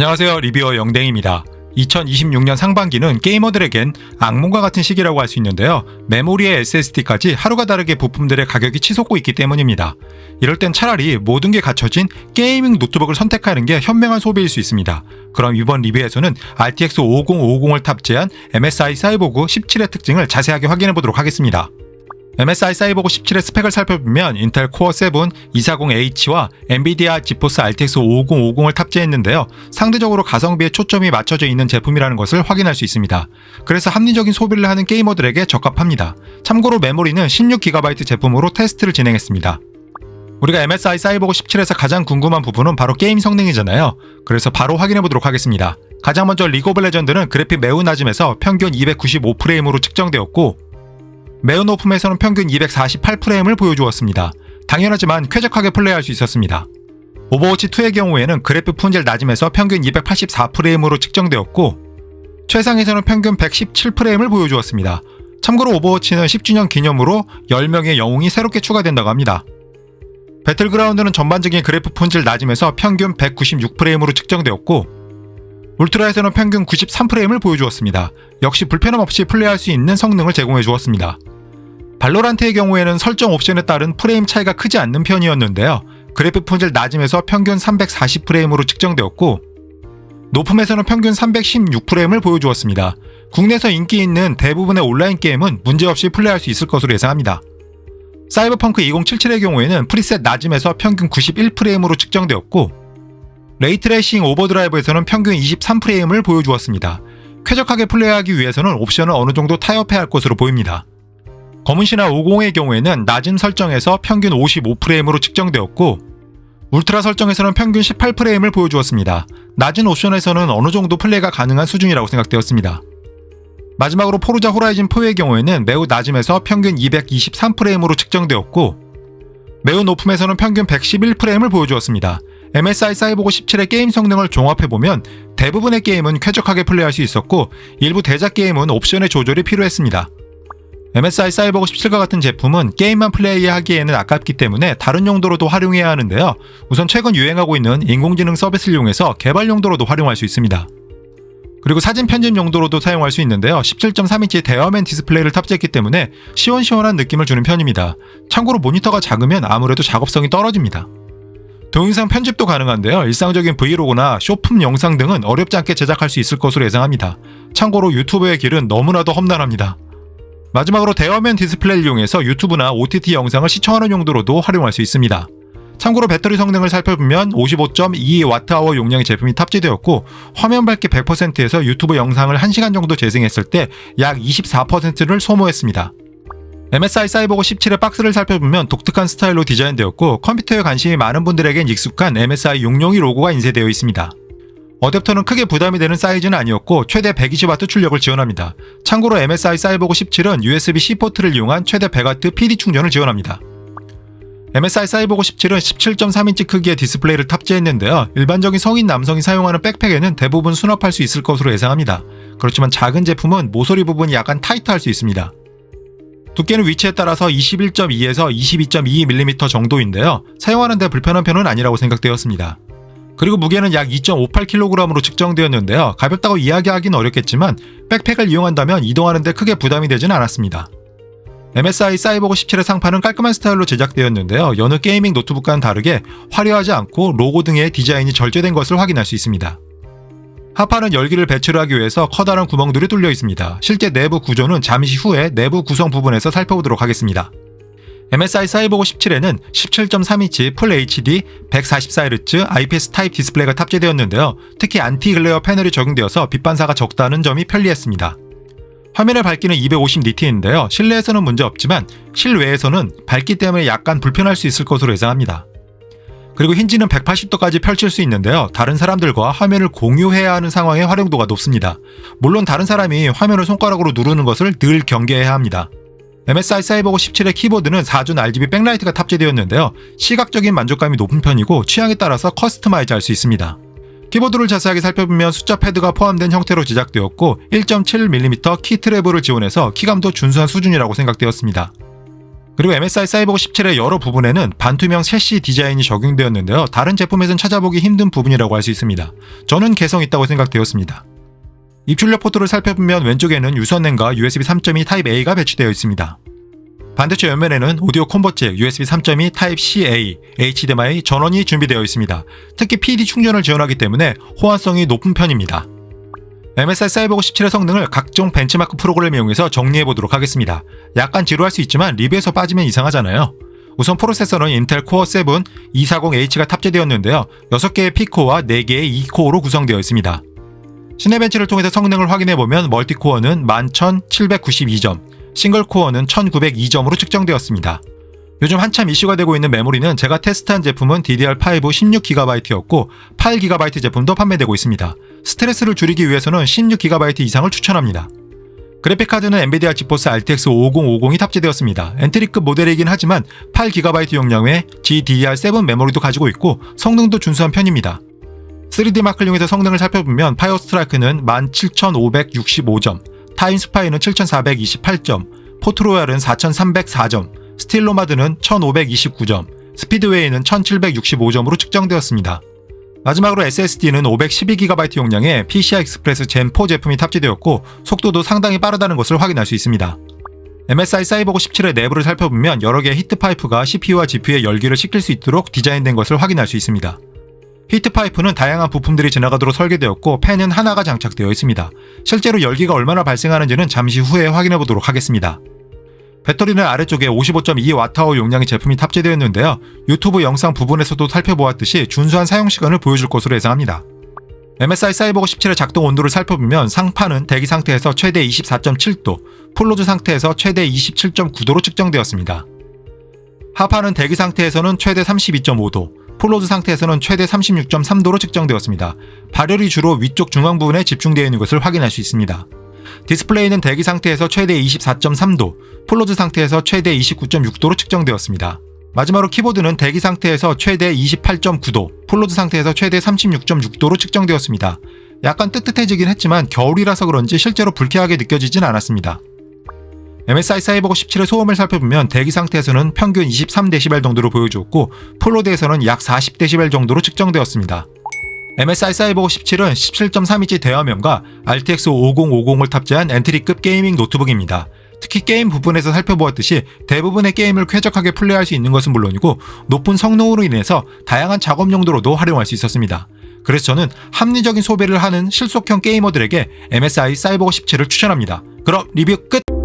안녕하세요. 리뷰어 영댕입니다. 2026년 상반기는 게이머들에겐 악몽과 같은 시기라고 할 수 있는데요. 메모리의 SSD까지 하루가 다르게 부품들의 가격이 치솟고 있기 때문입니다. 이럴 땐 차라리 모든 게 갖춰진 게이밍 노트북을 선택하는 게 현명한 소비일 수 있습니다. 그럼 이번 리뷰에서는 RTX 5050을 탑재한 MSI 사이보그 17의 특징을 자세하게 확인해 보도록 하겠습니다. MSI 사이보그 17의 스펙을 살펴보면 인텔 코어 7 240H와 엔비디아 지포스 RTX 5050을 탑재했는데요. 상대적으로 가성비에 초점이 맞춰져 있는 제품이라는 것을 확인할 수 있습니다. 그래서 합리적인 소비를 하는 게이머들에게 적합합니다. 참고로 메모리는 16GB 제품으로 테스트를 진행했습니다. 우리가 MSI 사이보그 17에서 가장 궁금한 부분은 바로 게임 성능이잖아요. 그래서 바로 확인해 보도록 하겠습니다. 가장 먼저 리그 오브 레전드는 그래픽 매우 낮음에서 평균 295프레임으로 측정되었고 매우 높음에서는 평균 248프레임을 보여주었습니다. 당연하지만 쾌적하게 플레이할 수 있었습니다. 오버워치 2의 경우에는 그래픽 품질 낮음에서 평균 284프레임으로 측정되었고 최상에서는 평균 117프레임을 보여주었습니다. 참고로 오버워치는 10주년 기념으로 10명의 영웅이 새롭게 추가된다고 합니다. 배틀그라운드는 전반적인 그래픽 품질 낮음에서 평균 196프레임으로 측정되었고 울트라에서는 평균 93프레임을 보여주었습니다. 역시 불편함 없이 플레이할 수 있는 성능을 제공해 주었습니다. 발로란트의 경우에는 설정 옵션에 따른 프레임 차이가 크지 않는 편이었는데요. 그래픽 품질 낮음에서 평균 340프레임으로 측정되었고 높음에서는 평균 316프레임을 보여주었습니다. 국내에서 인기 있는 대부분의 온라인 게임은 문제없이 플레이할 수 있을 것으로 예상합니다. 사이버펑크 2077의 경우에는 프리셋 낮음에서 평균 91프레임으로 측정되었고 레이트레이싱 오버드라이브에서는 평균 23프레임을 보여주었습니다. 쾌적하게 플레이하기 위해서는 옵션을 어느 정도 타협해야 할 것으로 보입니다. 검은신화 50의 경우에는 낮은 설정에서 평균 55프레임으로 측정되었고 울트라 설정에서는 평균 18프레임을 보여주었습니다. 낮은 옵션에서는 어느 정도 플레이가 가능한 수준이라고 생각되었습니다. 마지막으로 포르자 호라이즌 4의 경우에는 매우 낮음에서 평균 223프레임으로 측정되었고 매우 높음에서는 평균 111프레임을 보여주었습니다. MSI 사이보고 17의 게임 성능을 종합해보면 대부분의 게임은 쾌적하게 플레이할 수 있었고 일부 대작 게임은 옵션의 조절이 필요했습니다. MSI 사이버그 17과 같은 제품은 게임만 플레이하기에는 아깝기 때문에 다른 용도로도 활용해야 하는데요. 우선 최근 유행하고 있는 인공지능 서비스를 이용해서 개발 용도로도 활용할 수 있습니다. 그리고 사진 편집 용도로도 사용할 수 있는데요. 17.3인치 대화면 디스플레이를 탑재했기 때문에 시원시원한 느낌을 주는 편입니다. 참고로 모니터가 작으면 아무래도 작업성이 떨어집니다. 동영상 편집도 가능한데요. 일상적인 브이로그나 쇼품 영상 등은 어렵지 않게 제작할 수 있을 것으로 예상합니다. 참고로 유튜브의 길은 너무나도 험난합니다. 마지막으로 대화면 디스플레이를 이용해서 유튜브나 OTT 영상을 시청하는 용도로도 활용할 수 있습니다. 참고로 배터리 성능을 살펴보면 55.2Wh 용량의 제품이 탑재되었고 화면 밝기 100%에서 유튜브 영상을 1시간 정도 재생했을 때 약 24%를 소모했습니다. MSI 사이버고 17의 박스를 살펴보면 독특한 스타일로 디자인되었고 컴퓨터에 관심이 많은 분들에겐 익숙한 MSI 용룡이 로고가 인쇄되어 있습니다. 어댑터는 크게 부담이 되는 사이즈는 아니었고 최대 120W 출력을 지원합니다. 참고로 MSI 사이버고 17은 USB-C 포트를 이용한 최대 100W PD 충전을 지원합니다. MSI 사이버고 17은 17.3인치 크기의 디스플레이를 탑재했는데요. 일반적인 성인 남성이 사용하는 백팩에는 대부분 수납할 수 있을 것으로 예상합니다. 그렇지만 작은 제품은 모서리 부분이 약간 타이트할 수 있습니다. 두께는 위치에 따라서 21.2에서 22.2mm 정도인데요. 사용하는데 불편한 편은 아니라고 생각되었습니다. 그리고 무게는 약 2.58kg으로 측정되었는데요. 가볍다고 이야기하기는 어렵겠지만 백팩을 이용한다면 이동하는데 크게 부담이 되진 않았습니다. MSI 사이버고 17의 상판은 깔끔한 스타일로 제작되었는데요. 여느 게이밍 노트북과는 다르게 화려하지 않고 로고 등의 디자인이 절제된 것을 확인할 수 있습니다. 하판은 열기를 배출하기 위해서 커다란 구멍들이 뚫려 있습니다. 실제 내부 구조는 잠시 후에 내부 구성 부분에서 살펴보도록 하겠습니다. MSI 사이버고 17에는 17.3인치 풀 HD 144Hz IPS 타입 디스플레이가 탑재되었는데요. 특히 안티 글레어 패널이 적용되어서 빛 반사가 적다는 점이 편리했습니다. 화면의 밝기는 250 니트인데요. 실내에서는 문제 없지만 실외에서는 밝기 때문에 약간 불편할 수 있을 것으로 예상합니다. 그리고 힌지는 180도까지 펼칠 수 있는데요. 다른 사람들과 화면을 공유해야 하는 상황의 활용도가 높습니다. 물론 다른 사람이 화면을 손가락으로 누르는 것을 늘 경계해야 합니다. MSI 사이버고 17의 키보드는 4준 RGB 백라이트가 탑재되었는데요. 시각적인 만족감이 높은 편이고 취향에 따라서 커스터마이즈 할 수 있습니다. 키보드를 자세하게 살펴보면 숫자 패드가 포함된 형태로 제작되었고 1.7mm 키 트래블을 지원해서 키감도 준수한 수준이라고 생각되었습니다. 그리고 MSI 사이버고 17의 여러 부분에는 반투명 셰시 디자인이 적용되었는데요. 다른 제품에선 찾아보기 힘든 부분이라고 할 수 있습니다. 저는 개성 있다고 생각되었습니다. 입출력 포트를 살펴보면 왼쪽에는 유선랜과 USB 3.2 타입 A가 배치되어 있습니다. 반대쪽 옆면에는 오디오 컨버트 USB 3.2 타입 C-A, HDMI 전원이 준비되어 있습니다. 특히 PD 충전을 지원하기 때문에 호환성이 높은 편입니다. MSI 사이버고 17의 성능을 각종 벤치마크 프로그램을 이용해서 정리해 보도록 하겠습니다. 약간 지루할 수 있지만 리뷰에서 빠지면 이상하잖아요. 우선 프로세서는 인텔 코어 7 240H가 탑재되었는데요. 6개의 P코어와 4개의 2코어로 구성되어 있습니다. 시네벤치를 통해서 성능을 확인해 보면 멀티코어는 11,792점, 싱글코어는 1,902점으로 측정되었습니다. 요즘 한참 이슈가 되고 있는 메모리는 제가 테스트한 제품은 DDR5 16GB였고 8GB 제품도 판매되고 있습니다. 스트레스를 줄이기 위해서는 16GB 이상을 추천합니다. 그래픽카드는 엔비디아 지포스 RTX 5050이 탑재되었습니다. 엔트리급 모델이긴 하지만 8GB 용량의 GDDR7 메모리도 가지고 있고 성능도 준수한 편입니다. 3D 마크를 이용해서 성능을 살펴보면 파이어 스트라이크는 17,565점, 타임 스파이는 7,428점, 포트로얄은 4,304점, 스틸로마드는 1,529점, 스피드웨이는 1,765점으로 측정되었습니다. 마지막으로 SSD는 512GB 용량의 PCI 익스프레스 젠4 제품이 탑재되었고 속도도 상당히 빠르다는 것을 확인할 수 있습니다. MSI 사이버고 17의 내부를 살펴보면 여러 개의 히트 파이프가 CPU와 GPU의 열기를 식힐 수 있도록 디자인된 것을 확인할 수 있습니다. 히트 파이프는 다양한 부품들이 지나가도록 설계되었고 팬은 하나가 장착되어 있습니다. 실제로 열기가 얼마나 발생하는지는 잠시 후에 확인해 보도록 하겠습니다. 배터리는 아래쪽에 55.2Wh 용량의 제품이 탑재되어 있는데요. 유튜브 영상 부분에서도 살펴보았듯이 준수한 사용 시간을 보여줄 것으로 예상합니다. MSI 사이버고 17의 작동 온도를 살펴보면 상판은 대기 상태에서 최대 24.7도, 풀로드 상태에서 최대 27.9도로 측정되었습니다. 하판은 대기 상태에서는 최대 32.5도, 풀로드 상태에서는 최대 36.3도로 측정되었습니다. 발열이 주로 위쪽 중앙 부분에 집중되어 있는 것을 확인할 수 있습니다. 디스플레이는 대기 상태에서 최대 24.3도, 풀로드 상태에서 최대 29.6도로 측정되었습니다. 마지막으로 키보드는 대기 상태에서 최대 28.9도, 풀로드 상태에서 최대 36.6도로 측정되었습니다. 약간 뜨뜻해지긴 했지만 겨울이라서 그런지 실제로 불쾌하게 느껴지진 않았습니다. MSI 사이버고 17의 소음을 살펴보면 대기 상태에서는 평균 23dB 정도로 보여주었고 풀로드에서는 약 40dB 정도로 측정되었습니다. MSI 사이버고 17은 17.3인치 대화면과 RTX 5050을 탑재한 엔트리급 게이밍 노트북입니다. 특히 게임 부분에서 살펴보았듯이 대부분의 게임을 쾌적하게 플레이할 수 있는 것은 물론이고 높은 성능으로 인해서 다양한 작업 용도로도 활용할 수 있었습니다. 그래서 저는 합리적인 소비를 하는 실속형 게이머들에게 MSI 사이버고 17을 추천합니다. 그럼 리뷰 끝!